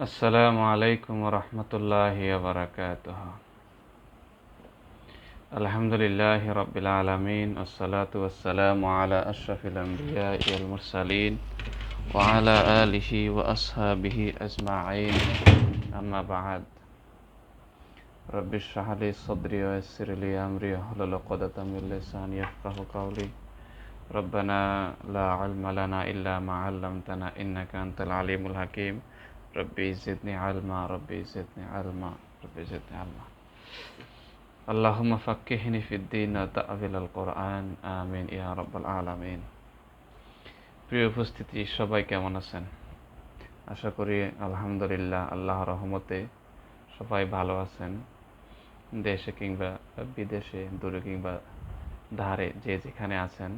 السلام عليكم ورحمة الله وبركاته. الحمد لله رب العالمين والصلاة والسلام على أشرف الأنبياء والمرسلين وعلى آله وأصحابه أجمعين. أما بعد رب اشرح لي صدري ويسر لي أمري وحل العقدة من لساني يفقه قولي. ربنا لا علم لنا إلا ما علمتنا إنك أنت العليم الحكيم. ربي زدني علما ربي زدني علما ربي زدني علما اللهم فقهني في الدين وتأويل القرآن آمين يا رب العالمين প্রিয় উপস্থিতি সবাই কেমন আছেন আশা করি আলহামদুলিল্লাহ আল্লাহ রহমতে সবাই ভালো আছেন দেশে কিংবা বিদেশে দূরে কিংবা ধারে যে যেখানে আছেন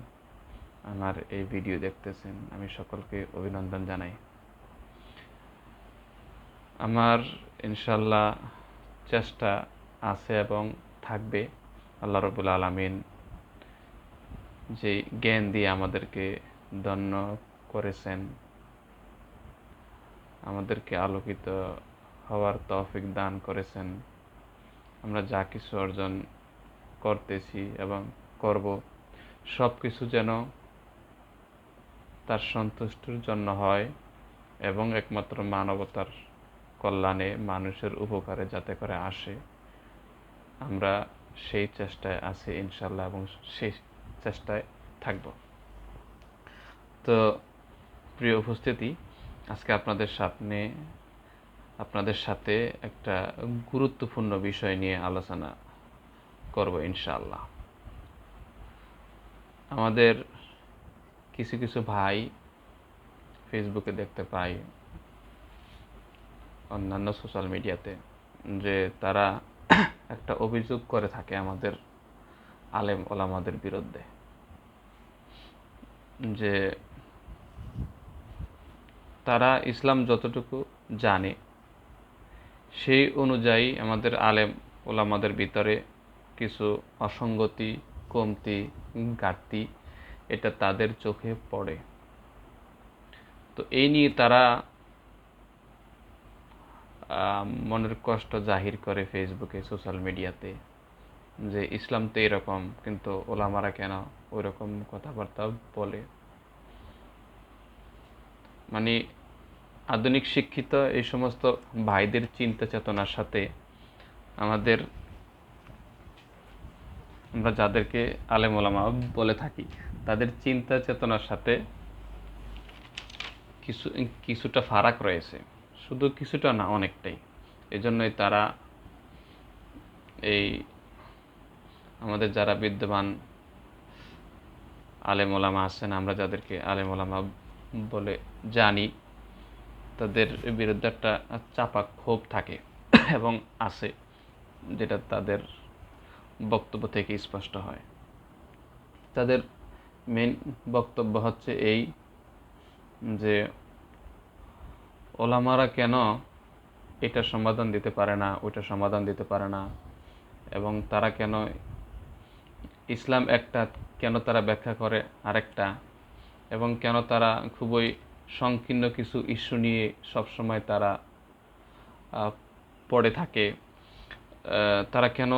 আমার এই ভিডিও দেখতেছেন আমি সকলকে অভিনন্দন জানাই আমার ইনশাল্লাহ চেষ্টা আছে এবং থাকবে। আল্লাহ রবুল আলমিন যে জ্ঞান দিয়ে আমাদেরকে ধন্য করেছেন, আমাদেরকে আলোকিত হওয়ার তৌফিক দান করেছেন। আমরা যা কিছু অর্জন করতেছি এবং করব সব কিছু যেন তার সন্তুষ্টির জন্য হয় এবং একমাত্র মানবতার কল্যাণে মানুষের উপকারে যাতে করে আসে। আমরা সেই চেষ্টায় আছি ইনশাল্লাহ এবং সেই চেষ্টায় থাকব। তো প্রিয় উপস্থিতি, আজকে আপনাদের সামনে, আপনাদের সাথে একটা গুরুত্বপূর্ণ বিষয় নিয়ে আলোচনা করব ইনশাআল্লাহ। আমাদের কিছু কিছু ভাই ফেসবুকে দেখতে পাই অন্যান্য সোশ্যাল মিডিয়াতে যে তারা একটা অভিযোগ করে থাকে আমাদের আলেম ওলামাদের বিরুদ্ধে। যে তারা ইসলাম যতটুকু জানে, সেই অনুযায়ী আমাদের আলেম ওলামাদের ভিতরে কিছু অসঙ্গতি, কমতি, ঘাটতি এটা তাদের চোখে পড়ে। তো এই নিয়ে তারা মনের কষ্ট জাহির করে ফেসবুকে সোশ্যাল মিডিয়াতে যে ইসলাম তো এরকম, কিন্তু ওলামারা কেন ওই রকম কথাবার্তা বলে? মানে আধুনিক শিক্ষিত এই সমস্ত ভাইদের চিন্তা চেতনার সাথে আমাদের আমরা যাদেরকে আলেম ওলামা বলে থাকি, তাদের চিন্তা চেতনার সাথে কিছু, কিছুটা ফারাক রয়েছে। শুধু কিছুটা না, অনেকটাই। এজন্যই তারা এই আমাদের যারা বিদ্যমান আলেম ওলামা আছেন, আমরা যাদেরকে আলেম ওলামা বলে জানি, তাদের বিরুদ্ধে একটা চাপা ক্ষোভ থাকে এবং আছে, যেটা তাদের বক্তব্য থেকে স্পষ্ট হয়। তাদের মেন বক্তব্য হচ্ছে এই যে ওলামারা কেন এটা সমাধান দিতে পারে না, ওইটা সমাধান দিতে পারে না? এবং তারা কেন ইসলাম একটা, কেন তারা ব্যাখ্যা করে আরেকটা? এবং কেন তারা খুবই সংকীর্ণ কিছু ইস্যু নিয়ে সবসময় তারা পড়ে থাকে? তারা কেন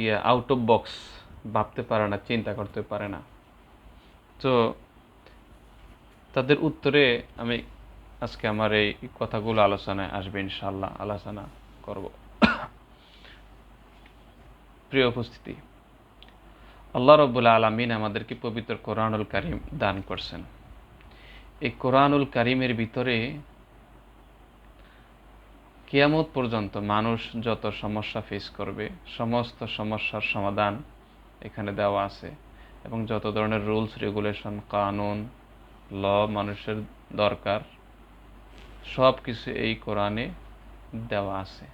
ইয়ে আউট অফ বক্স ভাবতে পারে না, চিন্তা করতে পারে না? তো তাদের উত্তরে আমি আজকে আমার এই কথাগুলো আলোচনায় আসবে ইনশাল্লাহ আলোচনা করব। প্রিয় উপস্থিতি, আল্লাহ রব্বুল্লা আলমিন আমাদেরকে পবিত্র কোরআনুল কারিম দান করছেন। এই কোরআনুল কারিমের ভিতরে কিয়ামত পর্যন্ত মানুষ যত সমস্যা ফেস করবে, সমস্ত সমস্যার সমাধান এখানে দেওয়া আছে এবং যত ধরনের রুলস, রেগুলেশন, কানুন, ল মানুষের দরকার সব কিছু এই কোরআনে দেওয়া আছে।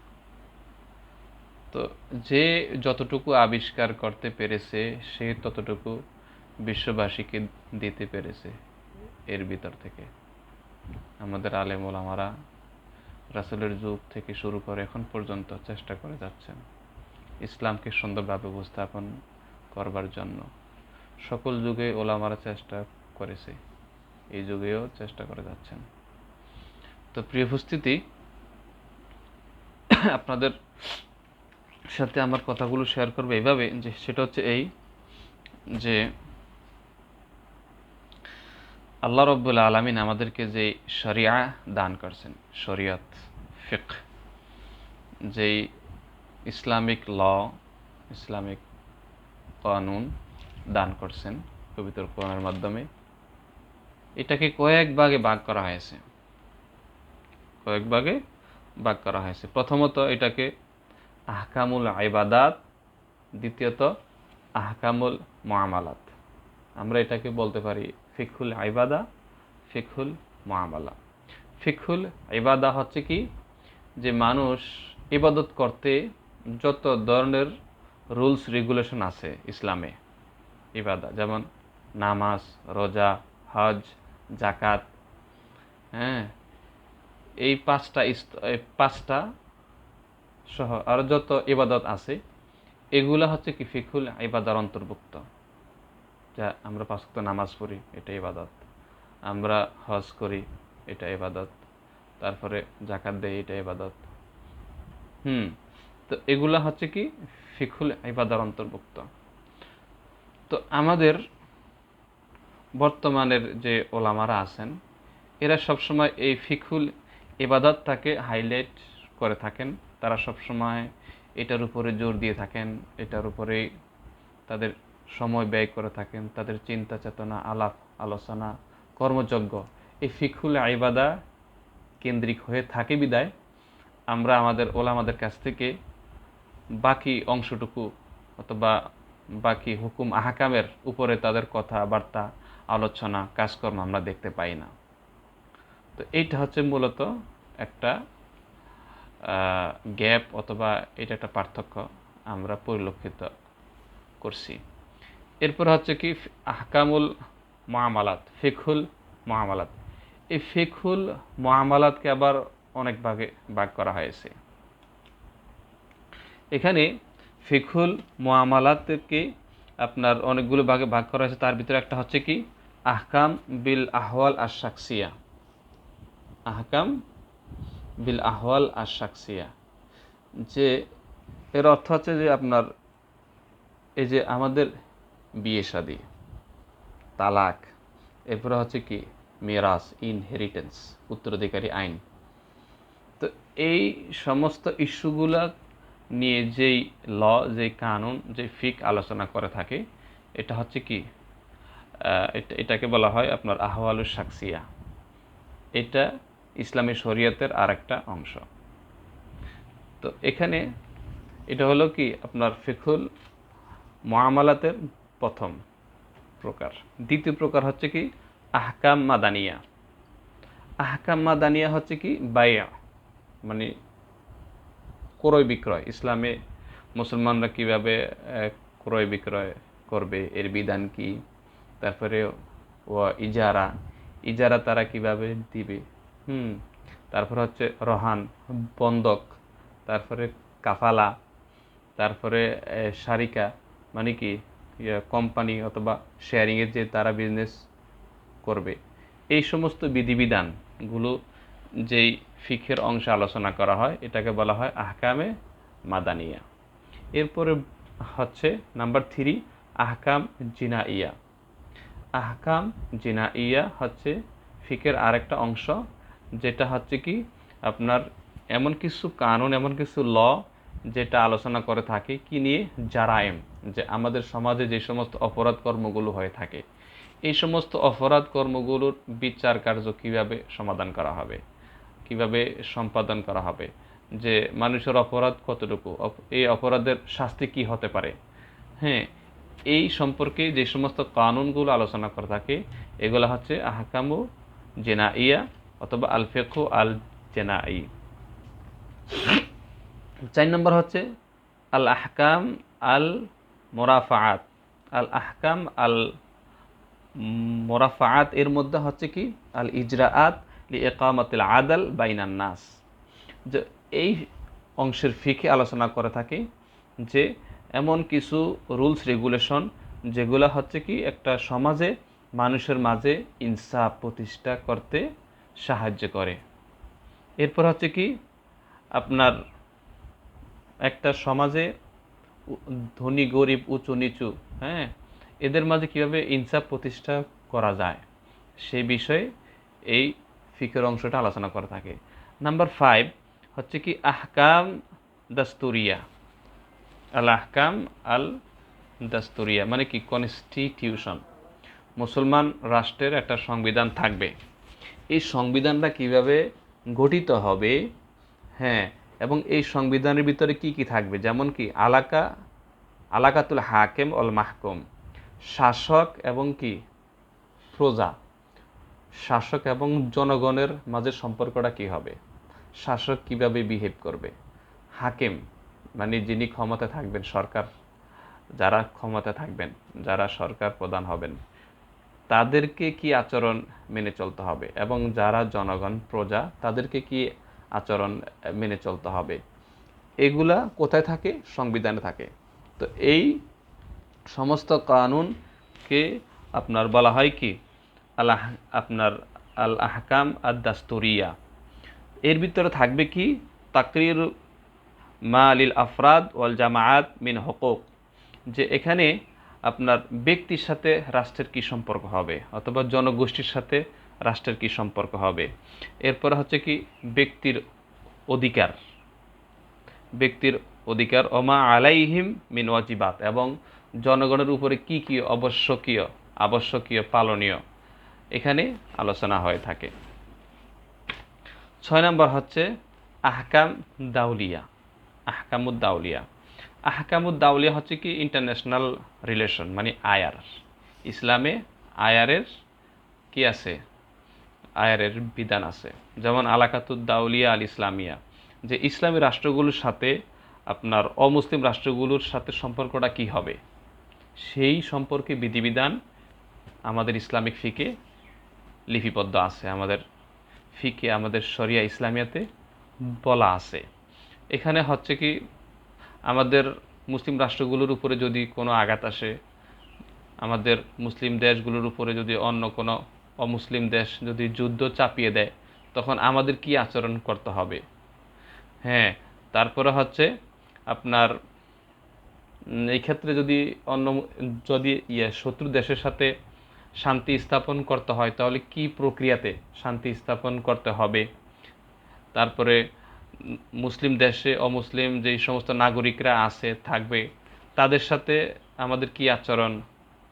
তো যে যতটুকু আবিষ্কার করতে পেরেছে, সে ততটুকু বিশ্ববাসীকে দিতে পেরেছে এর ভিতর থেকে। আমাদের আলেম ওলামারা রাসেলের যুগ থেকে শুরু করে এখন পর্যন্ত চেষ্টা করে যাচ্ছেন ইসলামকে সুন্দরভাবে উপস্থাপন করবার জন্য। সকল যুগে ওলামারা চেষ্টা করেছে, এই যুগেও চেষ্টা করে যাচ্ছেন। তো প্রিয় উপস্থিতি, আপনাদের সাথে আমার কথাগুলো শেয়ার করব এইভাবে, যে সেটা হচ্ছে এই যে আল্লাহ রব্বুল আলমিন আমাদেরকে যে শরিয়া দান করছেন, শরিয়ত ফিক যেই ইসলামিক ল, ইসলামিক কানুন দান করছেন, পবিত্র কোরআনের মাধ্যমে, এটাকে কয়েক ভাগে ভাগ করা হয়েছে। কয়েক ভাগে ভাগ করা হয়েছে। প্রথমত এটাকে আহকামুল আইবাদাত দ্বিতীয়ত আহকামুল মামালাত আমরা এটাকে বলতে পারি ফিকুল আইবাদা ফিকুল মামালা ফিকুল ইবাদা হচ্ছে কি? যে মানুষ ইবাদত করতে যত ধরনের রুলস, রেগুলেশন আছে ইসলামে, ইবাদা, যেমন নামাজ, রোজা, হজ জাকাত হ্যাঁ এই পাঁচটা পাঁচটা সহ আর যত ইবাদত আছে, এগুলা হচ্ছে কি ফিকুল ইবাদার অন্তর্ভুক্ত। যা আমরা পাঁচক্ত নামাজ পড়ি, এটা ইবাদত। আমরা হজ করি, এটা ইবাদত। তারপরে জাকাত দেয় এটা ইবাদত। হুম, তো এগুলা হচ্ছে কি ফিকুল ইবাদার অন্তর্ভুক্ত। তো আমাদের বর্তমানের যে ওলামারা আছেন, এরা সবসময় এই ফিকুল ইবাদতটাকে হাইলাইট করে থাকেন। তারা সবসময় এটার উপরে জোর দিয়ে থাকেন, এটার উপরে তাদের সময় ব্যয় করে থাকেন, তাদের চিন্তা চেতনা, আলাপ, আলোচনা, কর্মযজ্ঞ। এই ফিকুল আইবাদা কেন্দ্রিক হয়ে থাকে বিদায়। আমরা আমাদের ওলামাদের কাছ থেকে বাকি অংশটুকু অথবা বাকি হুকুম আহাকামের উপরে তাদের কথাবার্তা আলোচনা, কাজকর্ম আমরা দেখতে পাই না। তো এইটা হচ্ছে মূলত একটা গ্যাপ অথবা এটা একটা পার্থক্য আমরা পরিলক্ষিত করছি। এরপর হচ্ছে কি আহকামুল মহামালাত ফিকুল মহামালাত এই ফিকুল মহামালাতকে আবার অনেক ভাগে ভাগ করা হয়েছে। এখানে ফিকুল মোয়ামালাতকে আপনার অনেকগুলো ভাগে ভাগ করা হয়েছে। তার ভিতরে একটা হচ্ছে কি আহকাম বিল আহওয়াল আর শাকসিয়া বিল আহওয়াল আর শাকসিয়া যে, এর অর্থ হচ্ছে যে আপনার এই যে আমাদের বিয়ে শাদি, তালাক, এরপরে হচ্ছে কি, মেরাজ ইনহেরিটেন্স উত্তরাধিকারী আইন। তো এই সমস্ত ইস্যুগুলা নিয়ে যেই ল যে কানুন যে ফিক আলোচনা করে থাকে, এটা হচ্ছে কি এটাকে বলা হয় আপনার আহওয়ালুর সাকসিয়া। এটা ইসলামী শরীয়তের আর একটা অংশ। তো এখানে এটা হলো কি? আপনার ফিকুল মহামালাতের প্রথম প্রকার। দ্বিতীয় প্রকার হচ্ছে কি? আহকাম মাদানিয়া। আহকাম মাদানিয়া হচ্ছে কি? বায়া মানে ক্রয় বিক্রয়। ইসলামে মুসলমানরা কীভাবে ক্রয় বিক্রয় করবে? এর বিধান কি? তারপরে ও ইজারা। ইজারা তারা কীভাবে দিবে? হুম, তারপর হচ্ছে রহান, বন্দক, তারপরে কাফালা, তারপরে সারিকা মানে কি কোম্পানি অথবা শেয়ারিংয়ের যে তারা বিজনেস করবে। এই সমস্ত বিধিবিধানগুলো যেই ফিখের অংশে আলোচনা করা হয়, এটাকে বলা হয় আহকামে মাদানিয়া। এরপরে হচ্ছে নাম্বার থ্রি আহকাম জিনা ইয়া আহকাম জিনা ইয়া হচ্ছে ফিকের আরেকটা অংশ যেটা হচ্ছে কি, আপনার এমন কিছু কানুন, এমন কিছু ল যেটা আলোচনা করে থাকে কি নিয়ে? জারায়েম, যে আমাদের সমাজে যে সমস্ত অপরাধ কর্মগুলো হয়ে থাকে, এই সমস্ত অপরাধ কর্মগুলোর বিচার কার্য কীভাবে সমাধান করা হবে? কীভাবে সম্পাদন করা হবে? যে মানুষের অপরাধ কতটুকু? এই অপরাধের শাস্তি কি হতে পারে? হ্যাঁ এই সম্পর্কে যে সমস্ত কানুনগুলো আলোচনা করে থাকে, এগুলো হচ্ছে আহকামু জেনা ইয়া অথবা আল ফেকু আল জেনা ই চার নম্বর হচ্ছে আল আহকাম আল মোরাফাত আল আহকাম আল মোরাফাত এর মধ্যে হচ্ছে কি? আল ইজরাআত লি একামতিল আদাল বাইনান নাস। যে এই অংশের ফিকে আলোচনা করে থাকি যে এমন কিছু রুলস, রেগুলেশন যেগুলো হচ্ছে কি? একটা সমাজে মানুষের মাঝে ইনসাফ প্রতিষ্ঠা করতে সাহায্য করে। এরপর হচ্ছে কি, আপনার একটা সমাজে ধনী, গরিব, উঁচু, নিচু হ্যাঁ এদের মাঝে কীভাবে ইনসাফ প্রতিষ্ঠা করা যায়, সেই বিষয়ে এই ফিকের অংশটা আলোচনা করা থাকে। নাম্বার ফাইভ হচ্ছে কি, আহকাম দাস্তুরিয়া। আল আহকাম আল দাস্তুরিয়া মানে কি কনস্টিটিউশন মুসলমান রাষ্ট্রের একটা সংবিধান থাকবে। এই সংবিধানটা কীভাবে গঠিত হবে? হ্যাঁ এবং এই সংবিধানের ভিতরে কি কি থাকবে? যেমন কি আলাকা, আলাকাতুল হাকেম অল মাহকুম, শাসক এবং কি? প্রজা। শাসক এবং জনগণের মাঝে সম্পর্কটা কি হবে? শাসক কীভাবে বিহেভ করবে? হাকিম মানে যিনি ক্ষমতা থাকবেন সরকার, যারা ক্ষমতা থাকবেন, যারা সরকার প্রধান হবেন তাদেরকে কি আচরণ মেনে চলতে হবে? এবং যারা জনগণ, প্রজা, তাদেরকে কি আচরণ মেনে চলতে হবে? এগুলা কোথায় থাকে? সংবিধানে থাকে। তো এই সমস্ত কানুনকে আপনার বলা হয় কি? আল্লাহ আপনার আল আহকাম আদ দাস্তুরিয়া এর ভিতরে থাকবে কি? তাকরির মা আলিল আফরাদ ওয়াল জামায়াত মিন হকুক। যে এখানে আপনার ব্যক্তির সাথে রাষ্ট্রের কি সম্পর্ক হবে অথবা জনগোষ্ঠীর সাথে রাষ্ট্রের কি সম্পর্ক হবে। এরপর হচ্ছে কি ব্যক্তির অধিকার। ব্যক্তির অধিকার, ওমা আলাইহিম মিন ওয়াজিবাত, এবং জনগণের উপরে কি কি আবশ্যকীয় আবশ্যকীয়, পালনীয়, এখানে আলোচনা হয়ে থাকে। ছয় নম্বর হচ্ছে আহকাম দাউলিয়া, আহকামুদ দাউলিয়া। আহকামুদ দাউলিয়া হচ্ছে কি ইন্টারন্যাশনাল রিলেশন মানে আয়ার। ইসলামে আয়ারের কি আছে? আয়ারের বিধান আছে। যেমন আলাকাতুদ দাউলিয়া আল ইসলামিয়া, যে ইসলামী রাষ্ট্রগুলোর সাথে আপনার অমুসলিম রাষ্ট্রগুলোর সাথে সম্পর্কটা কি হবে? সেই সম্পর্কে বিধিবিধান আমাদের ইসলামিক ফিকে লিপিবদ্ধ আছে। আমাদের ফিকে, আমাদের শরিয়া ইসলামিয়াতে বলা আছে। এখানে হচ্ছে কি আমাদের মুসলিম রাষ্ট্রগুলোর উপরে যদি কোনো আঘাত আসে, আমাদের মুসলিম দেশগুলোর উপরে যদি অন্য কোনো অমুসলিম দেশ যদি যুদ্ধ চাপিয়ে দেয়, তখন আমাদের কি আচরণ করতে হবে? হ্যাঁ তারপরে হচ্ছে আপনার এই ক্ষেত্রে যদি অন্য যদি ইয়ে শত্রু দেশের সাথে শান্তি স্থাপন করতে হয়, তাহলে কি প্রক্রিয়াতে শান্তি স্থাপন করতে হবে? তারপরে মুসলিম দেশে অমুসলিম যেই সমস্ত নাগরিকরা আছে, থাকবে, তাদের সাথে আমাদের কি আচরণ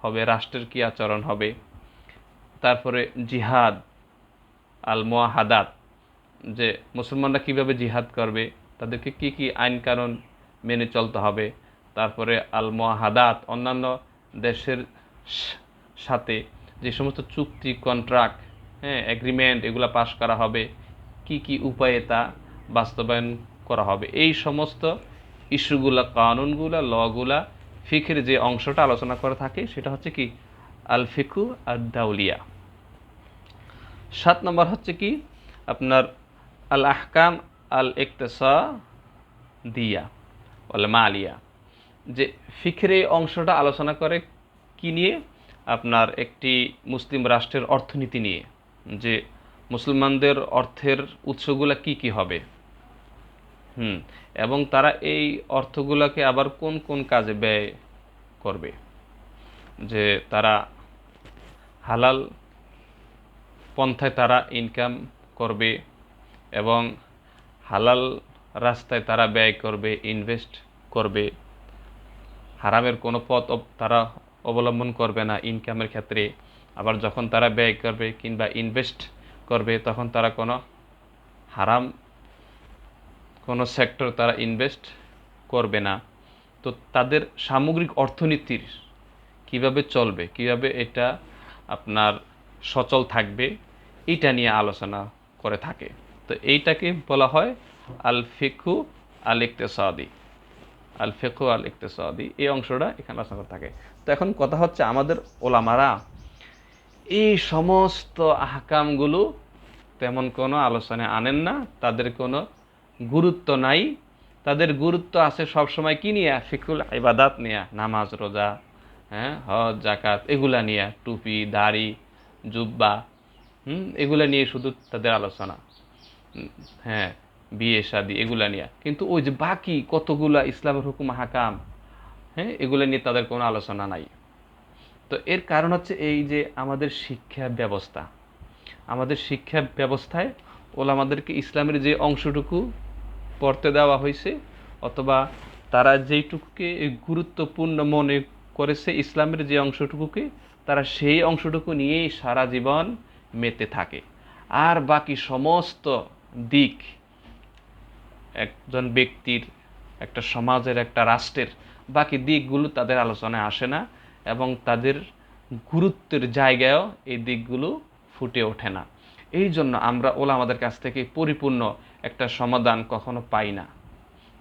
হবে? রাষ্ট্রের কি আচরণ হবে? তারপরে জিহাদ আল মোয়াহাদাত যে মুসলমানরা কীভাবে জিহাদ করবে, তাদেরকে কি কি আইন কানুন মেনে চলতে হবে? তারপরে আল মোয়াহাদাত অন্যান্য দেশের সাথে যে সমস্ত চুক্তি কন্ট্রাক্ট হ্যাঁ এগ্রিমেন্ট এগুলো পাশ করা হবে, কি কি উপায়ে তা বাস্তবায়ন করা হবে। এই সমস্ত ইস্যুগুলা, কানুনগুলা, লগুলা, ফিখের যে অংশটা আলোচনা করে থাকে, সেটা হচ্ছে কি? আল ফিকু আর দাউলিয়া সাত নম্বর হচ্ছে কি? আপনার আল আহকাম আল ইকতেসা দিয়া বলে মালিয়া যে ফিখের এই অংশটা আলোচনা করে কি নিয়ে? আপনার একটি মুসলিম রাষ্ট্রের অর্থনীতি নিয়ে। যে মুসলমানদের অর্থের উৎসগুলা কি কি হবে? হুম, এবং তারা এই অর্থগুলোকে আবার কোন কোন কাজে ব্যয় করবে? যে তারা হালাল পন্থায় তারা ইনকাম করবে এবং হালাল রাস্তায় তারা ব্যয় করবে ইনভেস্ট করবে। হারামের কোনো পথ তারা অবলম্বন করবে না ইনকামের ক্ষেত্রে। আবার যখন তারা ব্যয় করবে কিংবা ইনভেস্ট করবে, তখন তারা কোনো হারাম কোনো সেক্টর তারা ইনভেস্ট করবে না। তো তাদের সামগ্রিক অর্থনীতির কীভাবে চলবে, কীভাবে এটা আপনার সচল থাকবে এটা নিয়ে আলোচনা করে থাকে। তো এইটাকে বলা হয় আল ফিকু আল ইকতেসাদি আল ফিকু আল ইকতেসাদি এই অংশটা এখানে আলোচনা করে থাকে। তো এখন কথা হচ্ছে আমাদের ওলামারা, এই সমস্ত আহকামগুলো তেমন কোনো আলোচনায় আনেন না, তাদের কোনো গুরুত্ব নাই। তাদের গুরুত্ব আছে সবসময় কি নিয়ে? ফিকুল ইবাদাত নিয়ে, নামাজ, রোজা হ্যাঁ হজ জাকাত এগুলা নিয়ে, টুপি, দাড়ি, জুব্বা, হুম, এগুলা নিয়ে শুধু তাদের আলোচনা। হ্যাঁ বিয়ে, শাদি, এগুলা নিয়ে। কিন্তু ওই যে বাকি কতগুলা ইসলামের হুকুম, হাকাম হ্যাঁ এগুলো নিয়ে তাদের কোনো আলোচনা নাই। তো এর কারণ হচ্ছে এই যে আমাদের শিক্ষা ব্যবস্থা। আমাদের শিক্ষা ব্যবস্থায় ওলা আমাদেরকে ইসলামের যে অংশটুকু পড়তে দেওয়া হয়েছে, অথবা তারা যেইটুকুকে গুরুত্বপূর্ণ মনে করেছে ইসলামের যে অংশটুকুকে, তারা সেই অংশটুকু নিয়েই সারা জীবন মেতে থাকে। আর বাকি সমস্ত দিক, একজন ব্যক্তির, একটা সমাজের, একটা রাষ্ট্রের, বাকি দিকগুলো তাদের আলোচনায় আসে না এবং তাদের গুরুত্বের জায়গায়ও এই দিকগুলো ফুটে ওঠে না। এই জন্য আমরা ওলা আমাদের কাছ থেকে পরিপূর্ণ একটা সমাধান কখনো পাই না।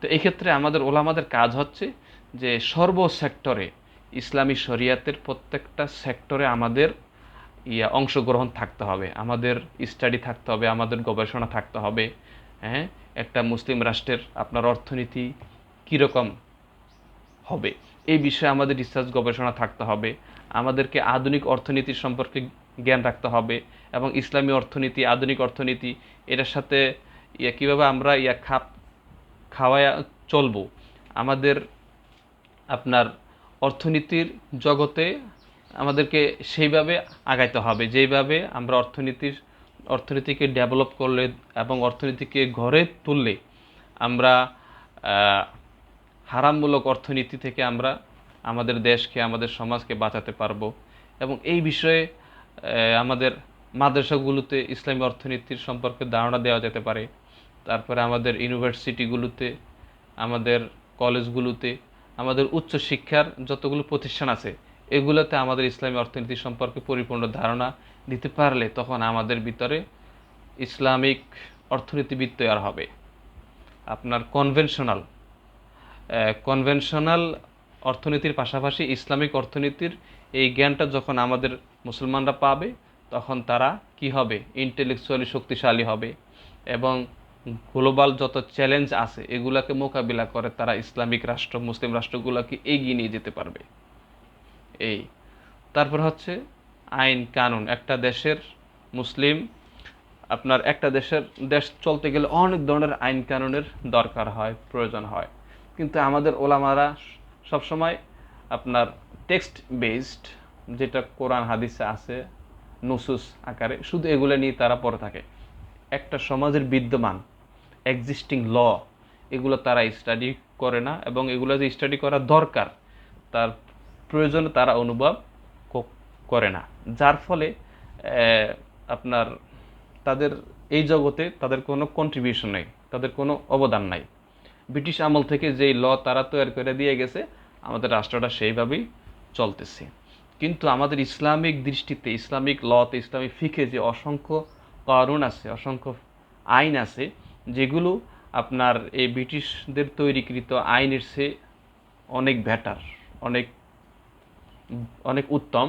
তো এক্ষেত্রে আমাদের ওলামাদের কাজ হচ্ছে যে সর্ব সেক্টরে, ইসলামী শরিয়াতের প্রত্যেকটা সেক্টরে আমাদের ইয়া অংশগ্রহণ থাকতে হবে। আমাদের স্টাডি থাকতে হবে, আমাদের গবেষণা থাকতে হবে হ্যাঁ? একটা মুসলিম রাষ্ট্রের আপনার অর্থনীতি কীরকম হবে? এই বিষয়ে আমাদের রিসার্চ গবেষণা থাকতে হবে। আমাদেরকে আধুনিক অর্থনীতি সম্পর্কে জ্ঞান রাখতে হবে এবং ইসলামী অর্থনীতি, আধুনিক অর্থনীতি, এটার সাথে ইয়া কীভাবে আমরা ইয়া খাপ, খাওয়ায়া চলবো? আমাদের আপনার অর্থনীতির জগতে আমাদেরকে সেইভাবে আগাইতে হবে যেইভাবে আমরা অর্থনীতির, অর্থনীতিকে ডেভেলপ করলে এবং অর্থনীতিকে ঘরে তুললে আমরা হারামমূলক অর্থনীতি থেকে আমরা আমাদের দেশকে, আমাদের সমাজকে বাঁচাতে পারব। এবং এই বিষয়ে আমাদের মাদ্রাসাগুলোতে ইসলামী অর্থনীতির সম্পর্কে ধারণা দেওয়া যেতে পারে। তারপরে আমাদের ইউনিভার্সিটিগুলোতে, আমাদের কলেজগুলোতে, আমাদের উচ্চশিক্ষার যতগুলো প্রতিষ্ঠান আছে, এগুলোতে আমাদের ইসলামী অর্থনীতি সম্পর্কে পরিপূর্ণ ধারণা দিতে পারলে তখন আমাদের ভিতরে ইসলামিক অর্থনীতিবিদ তৈরি হবে। আপনার কনভেনশনাল কনভেনশনাল অর্থনীতির পাশাপাশি ইসলামিক অর্থনীতির এই জ্ঞানটা যখন আমাদের মুসলমানরা পাবে, তখন তারা কি হবে? ইন্টেলেকচুয়ালি শক্তিশালী হবে এবং গ্লোবাল যত চ্যালেঞ্জ আছে, এগুলাকে মোকাবিলা করে তারা ইসলামিক রাষ্ট্র, মুসলিম রাষ্ট্রগুলোকে এগিয়ে নিয়ে যেতে পারবে। এই। তারপর হচ্ছে আইন কানুন। একটা দেশের মুসলিম, আপনার একটা দেশের দেশ চলতে গেলে অনেক ধরনের আইন কানুনের দরকার হয়, প্রয়োজন হয়। কিন্তু আমাদের ওলামারা সবসময় আপনার টেক্সট বেসড যেটা কোরআন, হাদিসে আছে নুসুস আকারে, শুধু এগুলো নিয়ে তারা পড়ে থাকে। একটা সমাজের বিদ্যমান এক্সিস্টিং ল এগুলো তারা স্টাডি করে না এবং এগুলো যে স্টাডি করা দরকার, তার প্রয়োজনে তারা অনুভব করে না। যার ফলে আপনার তাদের এই জগতে তাদের কোনো কন্ট্রিবিউশন নেই, তাদের কোনো অবদান নাই। ব্রিটিশ আমল থেকে যেই ল তারা তৈরি করে দিয়ে গেছে, আমাদের রাষ্ট্রটা সেইভাবেই চলতেছে। কিন্তু আমাদের ইসলামিক দৃষ্টিতে, ইসলামিক লতে, ইসলামিক ফিকে যে অসংখ্য কারণ আছে, অসংখ্য আইন আছে, যেগুলো আপনার এই ব্রিটিশদের তৈরিকৃত আইনের সে অনেক বেটার অনেক অনেক উত্তম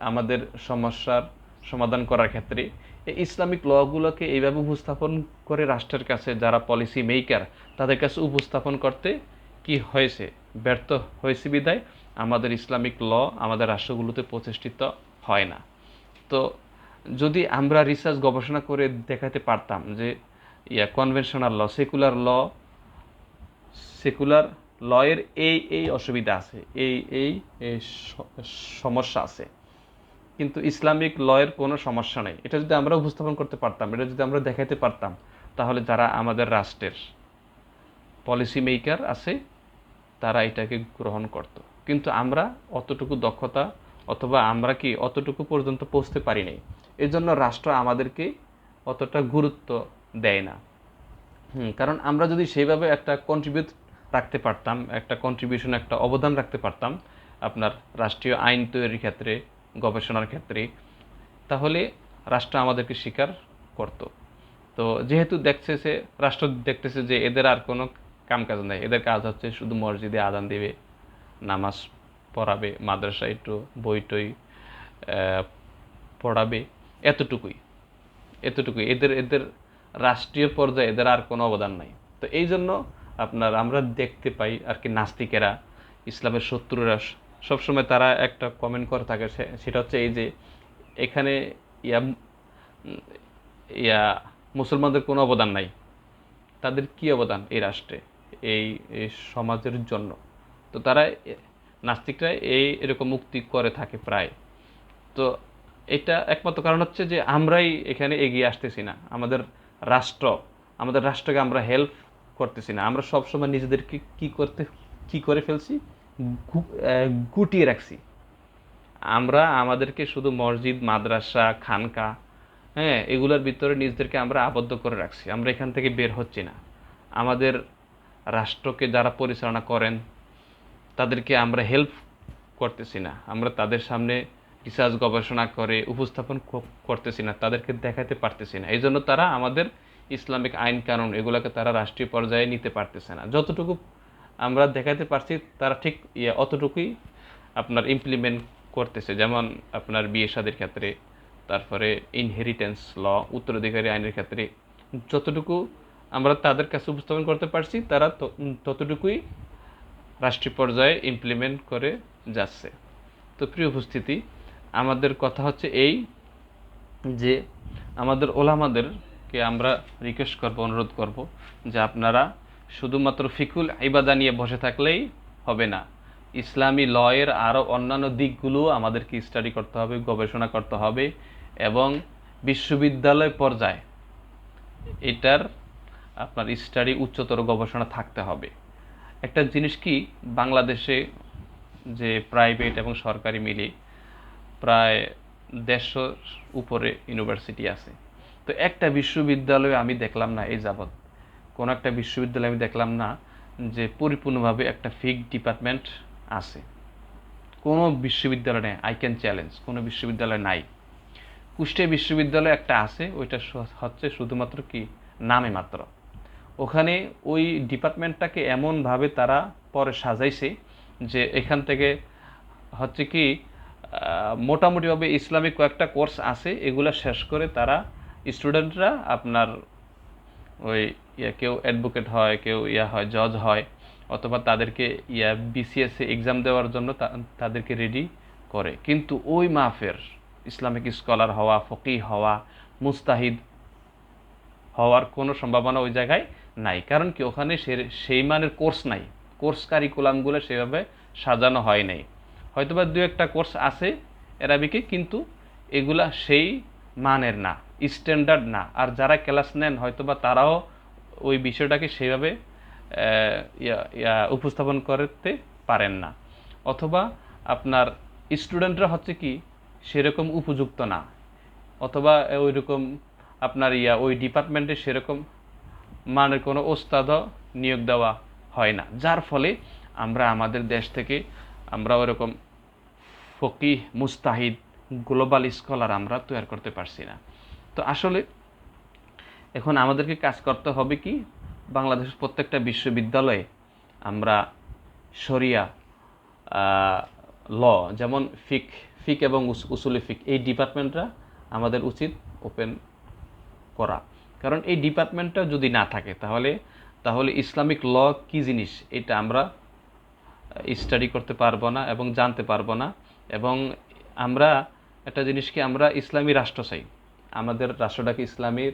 আমাদের সমস্যার সমাধান করার ক্ষেত্রে। এই ইসলামিক লগুলোকে এইভাবে উপস্থাপন করে রাষ্ট্রের কাছে যারা পলিসি মেকার তাদের কাছে উপস্থাপন করতে কি হয়েছে? ব্যর্থ হয়েছে বিদায়? আমাদের ইসলামিক ল আমাদের রাষ্ট্রগুলোতে প্রতিষ্ঠিত হয় না। তো যদি আমরা রিসার্চ গবেষণা করে দেখাতে পারতাম যে, ya conventional law secular law secular লয়ের এই এই অসুবিধা আছে, এই এই সমস্যা আছে। কিন্তু ইসলামিক লয়ের কোনো সমস্যা নেই। এটা যদি আমরা উপস্থাপন করতে পারতাম, এটা যদি আমরা দেখাতে পারতাম, তাহলে যারা আমাদের রাষ্ট্রের পলিসি মেকার আছে, তারা এটাকে গ্রহণ করত। কিন্তু আমরা অতটুকু দক্ষতা অথবা আমরা কি অতটুকু পর্যন্ত পৌঁছতে পারি নাই। এজন্য রাষ্ট্র আমাদেরকে অতটা গুরুত্ব দেয় না। কারণ আমরা যদি সেইভাবে একটা কন্ট্রিবিউট রাখতে পারতাম, একটা কন্ট্রিবিউশন একটা অবদান রাখতে পারতাম আপনার রাষ্ট্রীয় আইন তৈরির ক্ষেত্রে, গবেষণার ক্ষেত্রে, তাহলে রাষ্ট্র আমাদেরকে স্বীকার করত। তো যেহেতু দেখতেছে রাষ্ট্র দেখতেছে যে এদের আর কোনো কাম কাজ নেই, এদের কাজ হচ্ছে শুধু মসজিদে আদান দিবে নামাজ পড়াবে মাদ্রাসা একটু বই টই পড়াবে, এতটুকুই এতটুকুই। এদের এদের রাষ্ট্রীয় পর্যায়ে এদের আর কোনো অবদান নাই। তো এই জন্য আপনার, আমরা দেখতে পাই আর কি নাস্তিকেরা, ইসলামের শত্রুরা, সবসময় তারা একটা কমেন্ট করে থাকে সেটা হচ্ছে এই যে এখানে ইয়া ইয়া মুসলমানদের কোনো অবদান নাই। তাদের কি অবদান এই রাষ্ট্রে, এই এই সমাজের জন্য? তো তারা নাস্তিকরা এই এরকম মুক্তি করে থাকে প্রায়। তো এটা একমাত্র কারণ হচ্ছে যে আমরাই এখানে এগিয়ে আসতেছি না। আমাদের রাষ্ট্র, আমাদের রাষ্ট্রকে আমরা হেল্প করতেছি না। আমরা সবসময় নিজেদেরকে কি করতে, কি করে ফেলছি? গুটিয়ে রাখছি। আমরা আমাদেরকে শুধু মসজিদ, মাদ্রাসা, খানকা হ্যাঁ এগুলোর ভিতরে নিজেদেরকে আমরা আবদ্ধ করে রাখছি। আমরা এখান থেকে বের হচ্ছি না। আমাদের রাষ্ট্রকে যারা পরিচালনা করেন তাদেরকে আমরা হেল্প করতেছি না। আমরা তাদের সামনে রিসার্চ গবেষণা করে উপস্থাপন করতেছি না, তাদেরকে দেখাতে পারতেছি না। এই জন্য তারা আমাদের ইসলামিক আইন কানুন এগুলোকে তারা রাষ্ট্রীয় পর্যায়ে নিতে পারতেছে না। যতটুকু আমরা দেখাতে পারছি, তারা ঠিক ইয়ে অতটুকুই আপনার ইমপ্লিমেন্ট করতেছে। যেমন আপনার বিয়ে শাদীর ক্ষেত্রে, তারপরে ইনহেরিটেন্স ল উত্তরাধিকারী আইনের ক্ষেত্রে, যতটুকু আমরা তাদের কাছে উপস্থাপন করতে পারছি, তারা ততটুকুই রাষ্ট্রীয় পর্যায়ে ইমপ্লিমেন্ট করে যাচ্ছে। তো প্রিয় উপস্থিতি, আমাদের কথা হচ্ছে এই যে আমাদের ওলামাদেরকে আমরা রিকোয়েস্ট করব, অনুরোধ করব যে আপনারা শুধুমাত্র ফিকুল ইবাদা নিয়ে বসে থাকলেই হবে না। ইসলামী লয়ের আরও অন্যান্য দিকগুলো আমাদেরকে স্টাডি করতে হবে, গবেষণা করতে হবে এবং বিশ্ববিদ্যালয় পর্যায়ে এটার আপনার স্টাডি উচ্চতর গবেষণা থাকতে হবে। একটা জিনিস কি, বাংলাদেশে যে প্রাইভেট এবং সরকারি মিলে প্রায় দেড়শোর উপরে ইউনিভার্সিটি আছে। তো একটা বিশ্ববিদ্যালয়ে আমি দেখলাম না এই যাবৎ। কোনো একটা বিশ্ববিদ্যালয়ে আমি দেখলাম না যে পরিপূর্ণভাবে একটা ফিক ডিপার্টমেন্ট আছে। কোনো বিশ্ববিদ্যালয় নেই আই ক্যান চ্যালেঞ্জ কোনো বিশ্ববিদ্যালয় নাই। কুষ্টিয়া বিশ্ববিদ্যালয় একটা আছে, ওইটা হচ্ছে শুধুমাত্র কি, নামে মাত্র। ওখানে ওই ডিপার্টমেন্টটাকে এমনভাবে তারা পরে সাজাইছে যে এখান থেকে হচ্ছে কি মোটামুটিভাবে ইসলামিক কয়েকটা কোর্স আছে, এগুলা শেষ করে তারা স্টুডেন্টরা আপনার ওই ইয়া কেউ অ্যাডভোকেট হয়, কেউ ইয়া হয় জজ হয়, অথবা তাদেরকে ইয়া বিসিএস এক্সাম দেওয়ার জন্য তাদেরকে রেডি করে। কিন্তু ওই মাফের ইসলামিক স্কলার হওয়া ফকি হওয়া, মুস্তাহিদ হওয়ার কোনো সম্ভাবনা ওই জায়গায় নাই। কারণ কি, ওখানে সে- সেই মানের কোর্স নাই কোর্স কারিকুলামগুলো সেভাবে সাজানো হয় নাই। হয়তোবা দু একটা কোর্স আছে অ্যারাবিকে কিন্তু এগুলা সেই মানের না স্ট্যান্ডার্ড না। আর যারা ক্লাস নেন, হয়তোবা তারাও ওই বিষয়টাকে সেইভাবে উপস্থাপন করতে পারেন না। অথবা আপনার স্টুডেন্টরা হচ্ছে কি, সেরকম উপযুক্ত না। অথবা ওইরকম আপনার ইয়া, ওই ডিপার্টমেন্টে সেরকম মানের কোনো ওস্তাদও নিয়োগ দেওয়া হয় না। যার ফলে আমরা আমাদের দেশ থেকে আমরা ওরকম ফকিহ, মুস্তাহিদ, গ্লোবাল স্কলার আমরা তৈরি করতে পারছি না। তো আসলে এখন আমাদেরকে কাজ করতে হবে কি, বাংলাদেশের প্রত্যেকটা বিশ্ববিদ্যালয়ে আমরা শরিয়া ল, যেমন ফিক ফিক এবং উসুলি ফিক, এই ডিপার্টমেন্টরা আমাদের উচিত ওপেন করা। কারণ এই ডিপার্টমেন্টটা যদি না থাকে, তাহলে তাহলে ইসলামিক ল কি জিনিস? এটা আমরা স্টাডি করতে পারব না এবং জানতে পারব না। এবং আমরা একটা জিনিসকে আমরা ইসলামী রাষ্ট্র চাই। আমাদের রাষ্ট্রটাকে ইসলামীর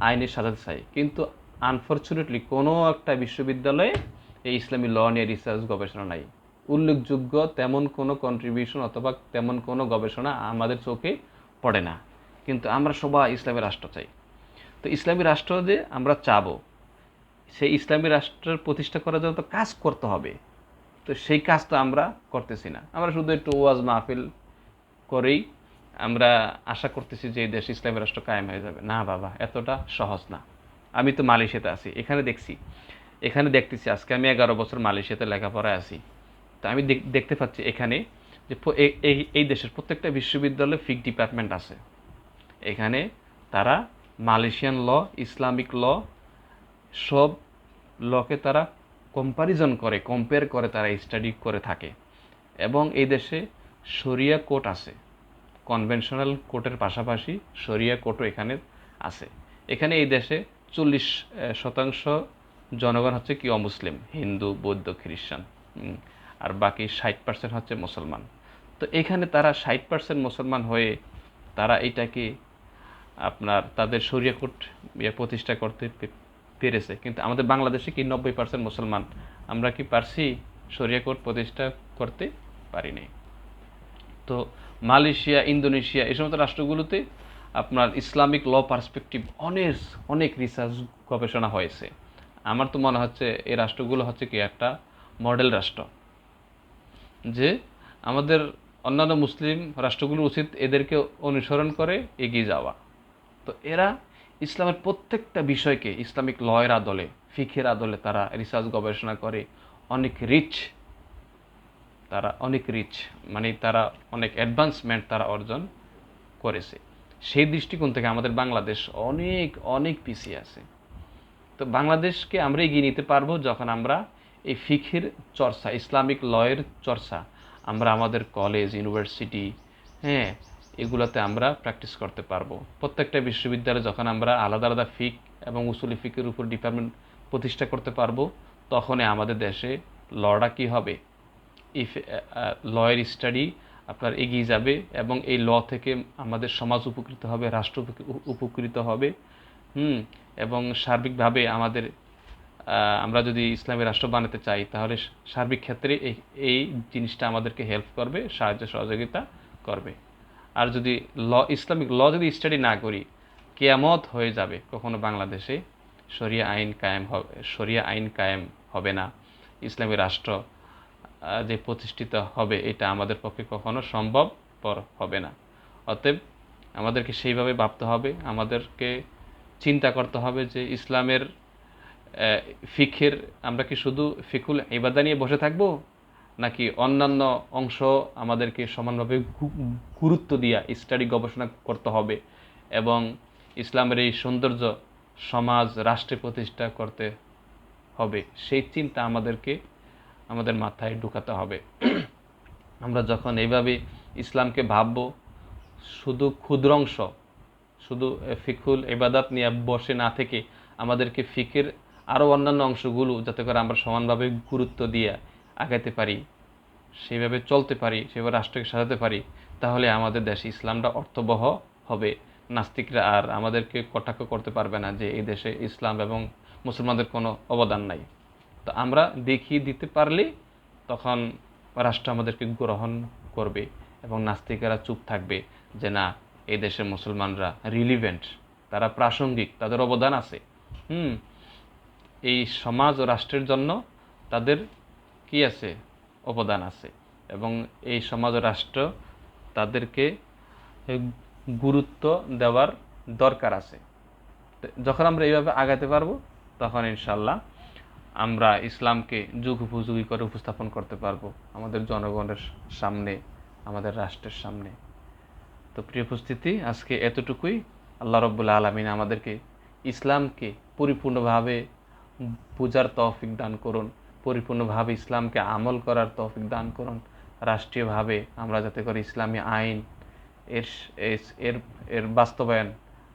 আইনে সাজাতে চাই। কিন্তু আনফর্চুনেটলি কোনো একটা বিশ্ববিদ্যালয়ে এই ইসলামী ল নিয়ে রিসার্চ গবেষণা নাই। উল্লেখযোগ্য তেমন কোনো কন্ট্রিবিউশন অথবা তেমন কোনো গবেষণা আমাদের চোখে পড়ে না। কিন্তু আমরা সবাই ইসলামী রাষ্ট্র চাই। তো ইসলামী রাষ্ট্র যে আমরা চাবো, সেই ইসলামী রাষ্ট্রের প্রতিষ্ঠা করার জন্য তো কাজ করতে হবে। তো সেই কাজ তো আমরা করতেছি না। আমরা শুধু একটু ওয়াজ মাহফিল করেই আমরা আশা করতেছি যে এই দেশ ইসলামী রাষ্ট্র কায়েম হয়ে যাবে। না বাবা, এতটা সহজ না। আমি তো মালয়েশিয়াতে আছি, এখানে দেখছি। এখানে দেখতেছি আজকে আমি এগারো বছর মালয়েশিয়াতে লেখাপড়ায় আছি। তো আমি দেখ- দেখতে পাচ্ছি এখানে যে এই এই দেশের প্রত্যেকটা বিশ্ববিদ্যালয়ে ফিক ডিপার্টমেন্ট আছে। এখানে তারা মালয়েশিয়ান ল ইসলামিক ল সব লকে তারা কম্পারিজন করে কম্পেয়ার করে, তারা স্টাডি করে থাকে। এবং এই দেশে শরিয়া কোর্ট আছে। কনভেনশনাল কোর্টের পাশাপাশি শরিয়া কোর্টও এখানে আছে। এখানে এই দেশে চল্লিশ শতাংশ জনগণ হচ্ছে কি অমুসলিম, হিন্দু, বৌদ্ধ খ্রিস্টান আর বাকি ষাট পার্সেন্ট হচ্ছে মুসলমান। তো এখানে তারা ষাট পার্সেন্ট মুসলমান হয়ে তারা এটাকে আপনার তাদের শরিয়া কোর্ট ইয়ে প্রতিষ্ঠা করতে পেরেছে। কিন্তু আমাদের বাংলাদেশে কি নব্বই পার্সেন্ট মুসলমান? আমরা কি পারছি শরিয়া কোর্ট প্রতিষ্ঠা করতে? পারিনি। তো মালয়েশিয়া, ইন্দোনেশিয়া এই সমস্ত রাষ্ট্রগুলোতে আপনার ইসলামিক ল পার্সপেক্টিভ অনেক অনেক রিসার্চ গবেষণা হয়েছে। আমার তো মনে হচ্ছে এই রাষ্ট্রগুলো হচ্ছে কি একটা মডেল রাষ্ট্র। যে আমাদের অন্যান্য মুসলিম রাষ্ট্রগুলো উচিত এদেরকে অনুসরণ করে এগিয়ে যাওয়া। তো এরা ইসলামের প্রত্যেকটা বিষয়কে ইসলামিক লয়ের আদলে, ফিখের আদলে তারা রিসার্চ গবেষণা করে। অনেক রিচ তারা অনেক রিচ মানে তারা অনেক অ্যাডভান্সমেন্ট তারা অর্জন করেছে। সেই দৃষ্টিকোণ থেকে আমাদের বাংলাদেশ অনেক অনেক পিছিয়ে আছে। তো বাংলাদেশকে আমরা এগিয়ে নিতে পারব যখন আমরা এই ফিখির চর্চা, ইসলামিক লয়ের চর্চা, আমরা আমাদের কলেজ ইউনিভার্সিটি হ্যাঁ এগুলোতে আমরা প্র্যাকটিস করতে পারব। প্রত্যেকটা বিশ্ববিদ্যালয়ে যখন আমরা আলাদা আলাদা ফিক এবং উসুলি ফিকের উপর ডিপার্টমেন্ট প্রতিষ্ঠা করতে পারব, তখনই আমাদের দেশে লটা কী হবে? ইফ লয়ের স্টাডি আপনার এগিয়ে যাবে এবং এই ল থেকে আমাদের সমাজ উপকৃত হবে, রাষ্ট্র উপকৃত হবে। হুম, এবং সার্বিকভাবে আমাদের আমরা যদি ইসলামী রাষ্ট্র বানাতে চাই, তাহলে সার্বিক ক্ষেত্রে এই এই জিনিসটা আমাদেরকে হেল্প করবে, সাহায্য সহযোগিতা করবে। আর যদি ল ইসলামিক ল যদি স্টাডি না করি, কেয়ামত হয়ে যাবে। কখনো বাংলাদেশে শরিয়া আইন কায়েম হবে, শরিয়া আইন কায়েম হবে না। ইসলামী রাষ্ট্র যে প্রতিষ্ঠিত হবে, এটা আমাদের পক্ষে কখনো সম্ভবপর হবে না। অতএব আমাদেরকে সেইভাবে ভাবতে হবে, আমাদেরকে চিন্তা করতে হবে যে ইসলামের ফিখের আমরা কি শুধু ফিকুল ইবাদা নিয়ে বসে থাকব? নাকি অন্যান্য অংশ আমাদেরকে সমানভাবে গুরুত্ব দিয়া স্টাডি গবেষণা করতে হবে এবং ইসলামের এই সৌন্দর্য সমাজ, রাষ্ট্রে প্রতিষ্ঠা করতে হবে, সেই চিন্তা আমাদেরকে, আমাদের মাথায় ঢুকাতে হবে। আমরা যখন এইভাবে ইসলামকে ভাববো, শুধু ক্ষুদ্র অংশ, শুধু ফিকুল এবাদাত নিয়ে বসে না থেকে আমাদেরকে ফিকের আরও অন্যান্য অংশগুলো যাতে করে আমরা সমানভাবে গুরুত্ব দিয়ে আগাতে পারি সেইভাবে চলতে পারি, সেভাবে রাষ্ট্রকে সাজাতে পারি, তাহলে আমাদের দেশে ইসলামটা অর্থবহ হবে। নাস্তিকরা আর আমাদেরকে কটাক্ষ করতে পারবে না যে এই দেশে ইসলাম এবং মুসলমানদের কোনো অবদান নাই। তো আমরা দেখিয়ে দিতে পারলে তখন রাষ্ট্র আমাদেরকে গ্রহণ করবে এবং নাস্তিকেরা চুপ থাকবে যে না, এই দেশের মুসলমানরা রিলিভেন্ট তারা প্রাসঙ্গিক, তাদের অবদান আছে। হুম, এই সমাজ ও রাষ্ট্রের জন্য তাদের কি আছে? অবদান আছে। এবং এই সমাজ রাষ্ট্র তাদেরকে গুরুত্ব দেওয়ার দরকার আছে। যখন আমরা এইভাবে আগাতে পারব, তখন ইনশাল্লাহ আমরা ইসলামকে যুগ উপযোগী করে উপস্থাপন করতে পারব আমাদের জনগণের সামনে, আমাদের রাষ্ট্রের সামনে। তো প্রিয় উপস্থিতি, আজকে এতটুকুই। আল্লাহ রব্বুল আলমিন আমাদেরকে ইসলামকে পরিপূর্ণভাবে বোঝার তৌফিক দান করুন। পরিপূর্ণভাবে ইসলামকে আমল করার তৌফিক দান করুন। রাষ্ট্রীয়ভাবে আমরা যাতে করে ইসলামী আইন এর এর- এর বাস্তবায়ন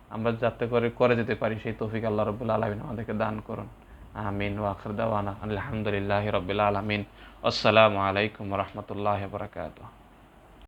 আমরা যাতে করে করে যেতে পারি, সেই তৌফিক আল্লাহ রবুল্লা আলমিন আমাদেরকে দান করুন। আমিন। ওয়াখরদাওয়ানা আলহামদুলিল্লাহ রবিল আলমিন। আসসালামু আলাইকুম রহমতুল্লাহ বরকাত